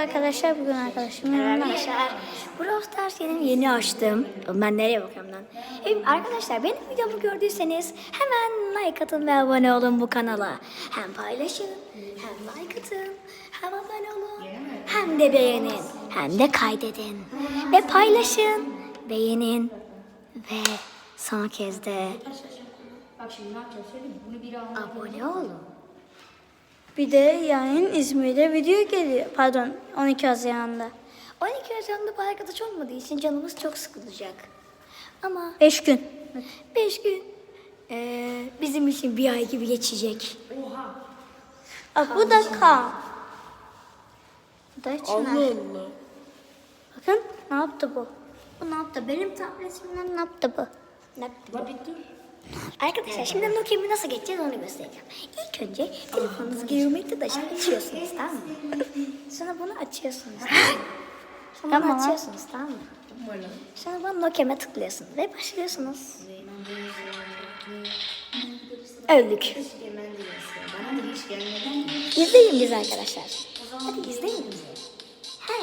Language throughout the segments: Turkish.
Arkadaşlar bugün arkadaşım. Arkadaşlar Brawl Stars yeni, yeni açtım. Ben nereye bakıyorum lan? E, arkadaşlar benim videomu gördüyseniz hemen like atın ve abone olun bu kanala. Hem paylaşın, hem like atın, hem abone olun, hem de beğenin, hem de kaydedin. Ve paylaşın, beğenin ve son kez de abone olun. Bir de yarın İzmir'de video geliyor. Pardon 12 Haziran'da. 12 Haziran'da bu arkadaş olmadığı için canımız çok sıkılacak. Ama 5 gün. 5 gün eee, bizim için bir ay gibi geçecek. Aa, bu da Kaan. Bu da Çınar. Allah. Bakın ne yaptı bu? Bu ne yaptı? Benim tabletimden ne yaptı bu? La bir dur. Arkadaşlar şimdi Nokia'mı nasıl geçeceğiz onu göstereceğim. İlk önce telefonunuzu girmekte de açıyorsunuz tamam mı? Sonra bunu açıyorsunuz? Sonra bunu Tamam. açıyorsunuz tamam mı? Sonra bunu Nokia'ma tıklıyorsunuz ve başlıyorsunuz. Öldük. İzleyin bizi arkadaşlar. Hadi izleyin bizi. He.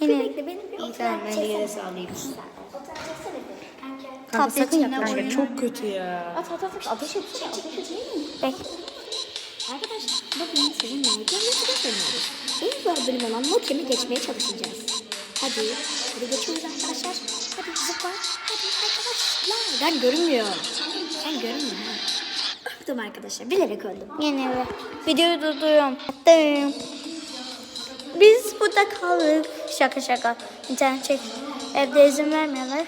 Yine Bekle benim bir İyi tamam ben de yere sağlayayım. Kanka. Yapma. koyun. Çok kötü ya. At at at at. Ateş etsene. Ateş etsene. Bekle. Arkadaşlar bakın sizinle Nokia'yı deniyoruz. En zor bölüm olan Nokia'yı geçmeye çalışacağız. Hadi. Hadi geçiyoruz arkadaşlar. Hadi zıpla. Hadi arkadaşlar. Ben görünmüyor. Ben görünmüyor. Öptüm arkadaşlar. Bilerek öldüm. Yine be. Videoyu durduruyorum. Attım. Biz burada kaldık. Şaka şaka. İnternet çek. Evde izin vermiyorlar.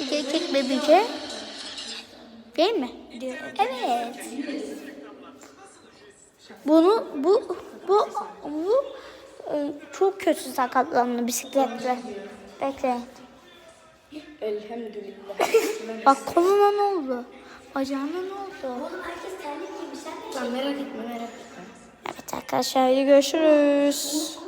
Video çek bebice. Değil mi? Evet. Bunu bu bu bu e, çok kötü sakatlandı bisikletle. Bekleyin. Elhamdülillah. Bak koluna ne oldu? Bacağına ne oldu? Oğlum herkes terlik giymiş. Sen merak etme merak etme. Evet arkadaşlar hadi görüşürüz.